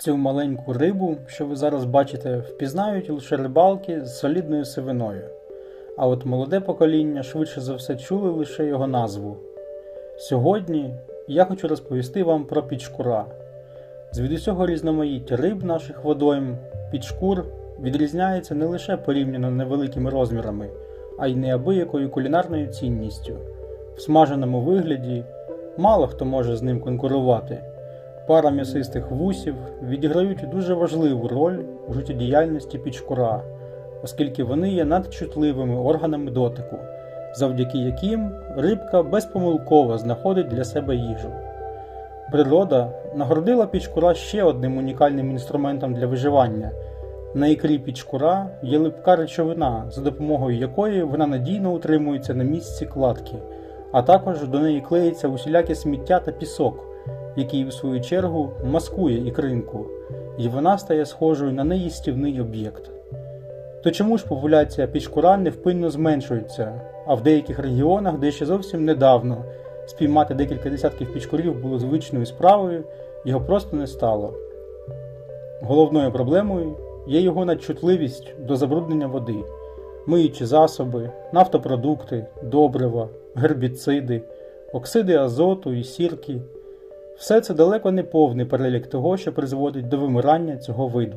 Цю маленьку рибу, що ви зараз бачите, впізнають лише рибалки з солідною сивиною. А от молоде покоління швидше за все чули лише його назву. Сьогодні я хочу розповісти вам про пічкура. Звідусього різноманіття риб наших водойм, пічкур відрізняється не лише порівняно невеликими розмірами, а й неабиякою кулінарною цінністю. В смаженому вигляді мало хто може з ним конкурувати. Пара м'ясистих вусів відіграють дуже важливу роль у життєдіяльності пічкура, оскільки вони є надчутливими органами дотику, завдяки яким рибка безпомилково знаходить для себе їжу. Природа нагородила пічкура ще одним унікальним інструментом для виживання. На ікрі пічкура є липка речовина, за допомогою якої вона надійно утримується на місці кладки, а також до неї клеїться усіляке сміття та пісок, який у свою чергу маскує ікринку, і вона стає схожою на неїстівний об'єкт. То чому ж популяція пічкура невпинно зменшується, а в деяких регіонах, де ще зовсім недавно спіймати декілька десятків пічкурів було звичною справою, його просто не стало. Головною проблемою є його надчутливість до забруднення води, миючі засоби, нафтопродукти, добрива, гербіциди, оксиди азоту і сірки. Все це далеко не повний перелік того, що призводить до вимирання цього виду.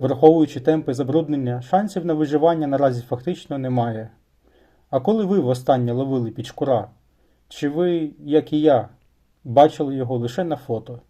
Враховуючи темпи забруднення, шансів на виживання наразі фактично немає. А коли ви востаннє ловили пічкура? Чи ви, як і я, бачили його лише на фото?